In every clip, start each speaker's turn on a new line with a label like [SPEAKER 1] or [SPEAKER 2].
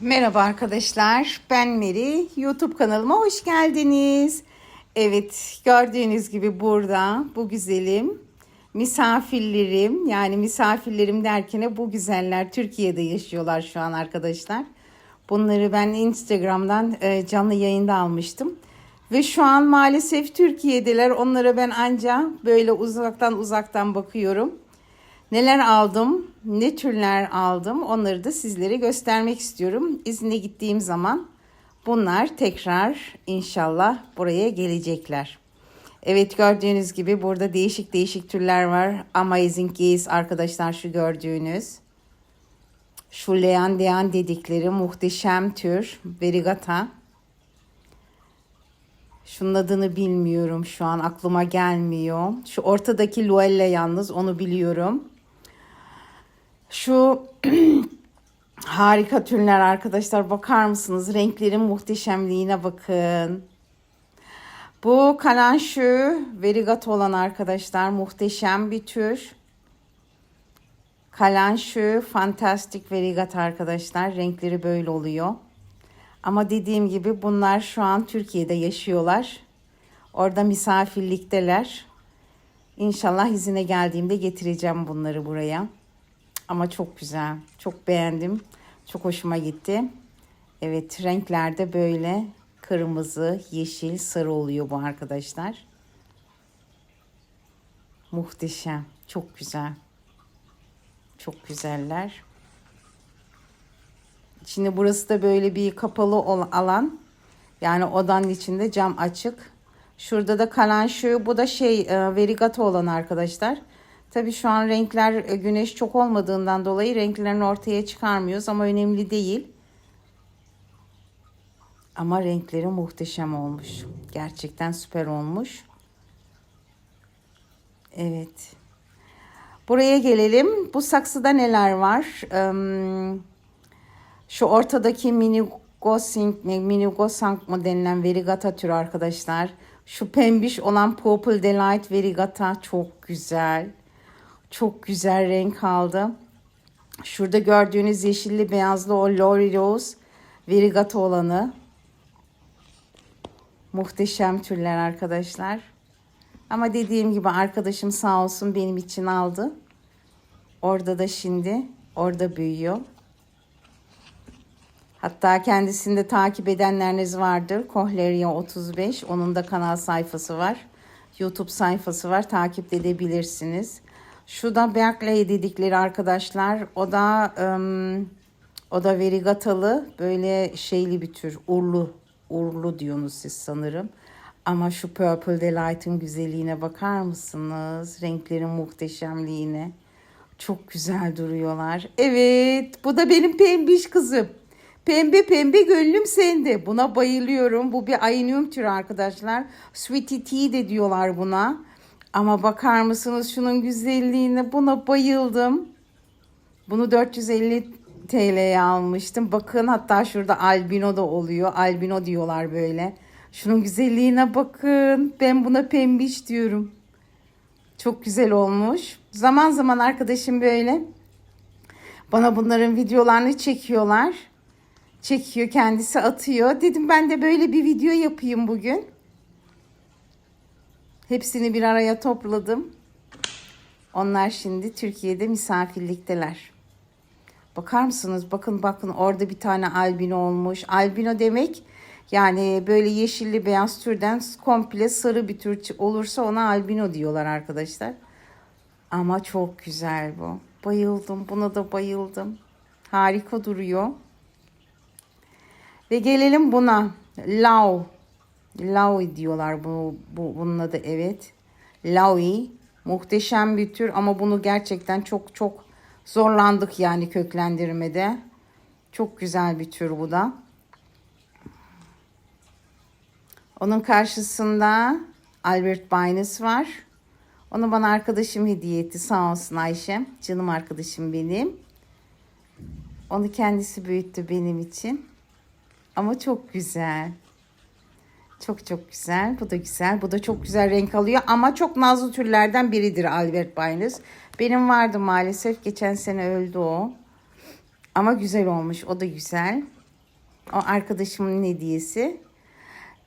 [SPEAKER 1] Merhaba arkadaşlar. Ben Meri. YouTube kanalıma hoş geldiniz. Evet, gördüğünüz gibi burada bu güzelim misafirlerim, yani misafirlerim derken bu güzeller Türkiye'de yaşıyorlar şu an arkadaşlar. Bunları ben Instagram'dan e, canlı yayında almıştım. Ve şu an maalesef Türkiye'deler. Onlara ben anca böyle uzaktan uzaktan bakıyorum. Neler aldım, ne türler aldım onları da sizlere göstermek istiyorum. İzne gittiğim zaman bunlar tekrar inşallah buraya gelecekler. Evet gördüğünüz gibi burada değişik değişik türler var. Amazing Geese arkadaşlar şu gördüğünüz. Şu leğen dedikleri muhteşem tür verigata. Şunun adını bilmiyorum şu an aklıma gelmiyor. Şu ortadaki Luella yalnız onu biliyorum. Şu harika türler arkadaşlar bakar mısınız? Renklerin muhteşemliğine bakın. Bu kalanşu verigat olan arkadaşlar muhteşem bir tür. Kalanşu fantastik verigat arkadaşlar. Renkleri böyle oluyor. Ama dediğim gibi bunlar şu an Türkiye'de yaşıyorlar. Orada misafirlikteler. İnşallah izine geldiğimde getireceğim bunları buraya. Ama çok güzel. Çok beğendim. Çok hoşuma gitti. Evet renklerde böyle kırmızı, yeşil, sarı oluyor bu arkadaşlar. Muhteşem. Çok güzel. Çok güzeller. Şimdi burası da böyle bir kapalı alan. Yani odanın içinde cam açık. Şurada da kalan şu bu da şey e, verigata olan arkadaşlar. Tabi şu an renkler e, güneş çok olmadığından dolayı renklerini ortaya çıkarmıyoruz ama önemli değil. Ama renkleri muhteşem olmuş. Gerçekten süper olmuş. Evet. Buraya gelelim. Bu saksıda neler var? Şu ortadaki mini Gosing, mini Gosang mı denilen verigata türü arkadaşlar. Şu pembiş olan Purple Delight verigata çok güzel. Çok güzel renk aldı. Şurada gördüğünüz yeşilli beyazlı o Lori Rose verigata olanı. Muhteşem türler arkadaşlar. Ama dediğim gibi arkadaşım sağ olsun benim için aldı. Orada da şimdi orada büyüyor. Hatta kendisini de takip edenleriniz vardır. Kohleria 35. Onun da kanal sayfası var. YouTube sayfası var. Takip edebilirsiniz. Şu da Berkeley dedikleri arkadaşlar. O da um, o da verigatalı böyle şeyli bir tür. Urlu. Urlu diyorsunuz siz sanırım. Ama şu Purple Delight'ın güzelliğine bakar mısınız? Renklerin muhteşemliğine. Çok güzel duruyorlar. Evet bu da benim pembiş kızım. Pembe pembe gönlüm sende. Buna bayılıyorum. Bu bir ayinium türü arkadaşlar. Sweetie tea de diyorlar buna. Ama bakar mısınız şunun güzelliğine? Buna bayıldım. Bunu 450 TL'ye almıştım. Bakın hatta şurada albino da oluyor. Albino diyorlar böyle. Şunun güzelliğine bakın. Ben buna pembiş diyorum. Çok güzel olmuş. Zaman zaman arkadaşım böyle bana bunların videolarını çekiyorlar. Çekiyor kendisi atıyor. Dedim ben de böyle bir video yapayım bugün. Hepsini bir araya topladım. Onlar şimdi Türkiye'de misafirlikteler. Bakar mısınız? Bakın bakın orada bir tane albino olmuş. Albino demek yani böyle yeşilli beyaz türden komple sarı bir tür olursa ona albino diyorlar arkadaşlar. Ama çok güzel bu. Bayıldım. Buna da bayıldım. Harika duruyor. Ve gelelim buna. Lau. Laui diyorlar bu, bu bunun adı evet. Laui. Muhteşem bir tür ama bunu gerçekten çok çok zorlandık yani köklendirmede. Çok güzel bir tür bu da. Onun karşısında Albert Baynes var. Onu bana arkadaşım hediye etti. Sağ olsun Ayşe. Canım arkadaşım benim. Onu kendisi büyüttü benim için. Ama çok güzel. Çok çok güzel. Bu da güzel. Bu da çok güzel renk alıyor. Ama çok nazlı türlerden biridir Albert Baynes. Benim vardı maalesef. Geçen sene öldü o. Ama güzel olmuş. O da güzel. O arkadaşımın hediyesi.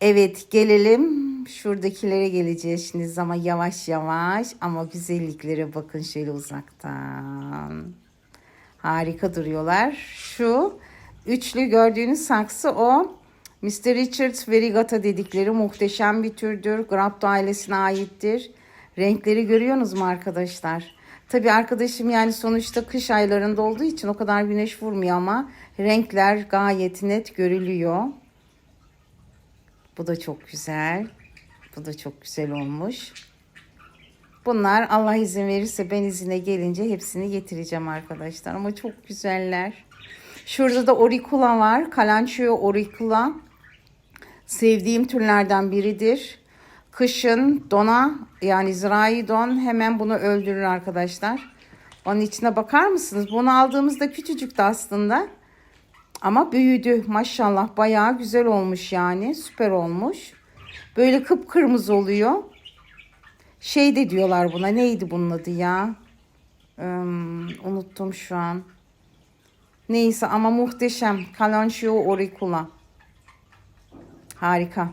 [SPEAKER 1] Evet gelelim. Şuradakilere geleceğiz şimdi ama yavaş yavaş ama güzelliklere bakın şöyle uzaktan. Harika duruyorlar. Şu üçlü gördüğünüz saksı o. Mr. Richards Verigata dedikleri muhteşem bir türdür. Grapto ailesine aittir. Renkleri görüyorsunuz mu arkadaşlar? Tabii arkadaşım yani sonuçta kış aylarında olduğu için o kadar güneş vurmuyor ama renkler gayet net görülüyor. Bu da çok güzel. Bu da çok güzel olmuş. Bunlar Allah izin verirse ben izine gelince hepsini getireceğim arkadaşlar. Ama çok güzeller. Şurada da oricula var. Kalançio oricula. Sevdiğim türlerden biridir. Kışın dona yani zirai don hemen bunu öldürür arkadaşlar. Onun içine bakar mısınız? Bunu aldığımızda küçücüktü aslında. Ama büyüdü maşallah bayağı güzel olmuş yani süper olmuş. Böyle kıpkırmızı oluyor. Şey de diyorlar buna neydi bunun adı ya? Hmm, unuttum şu an. Neyse ama muhteşem. Kalançio oricula. Harika.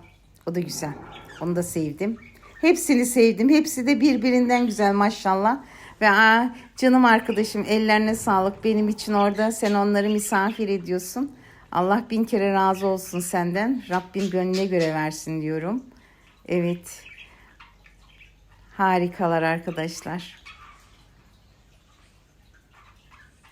[SPEAKER 1] O da güzel. Onu da sevdim. Hepsini sevdim. Hepsi de birbirinden güzel maşallah. Ve aa, canım arkadaşım ellerine sağlık. Benim için orada sen onları misafir ediyorsun. Allah bin kere razı olsun senden. Rabbim gönlüne göre versin diyorum. Evet. Harikalar arkadaşlar.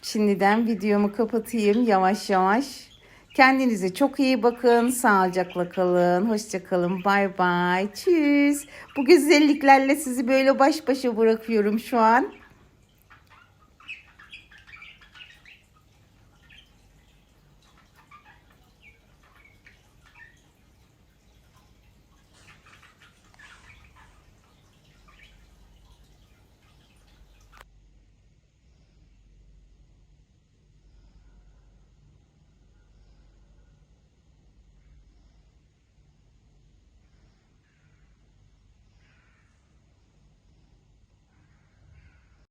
[SPEAKER 1] Şimdiden videomu kapatayım yavaş yavaş. Kendinize çok iyi bakın. Sağlıcakla kalın. Hoşça kalın. Bay bay. Tschüss. Bu güzelliklerle sizi böyle baş başa bırakıyorum şu an.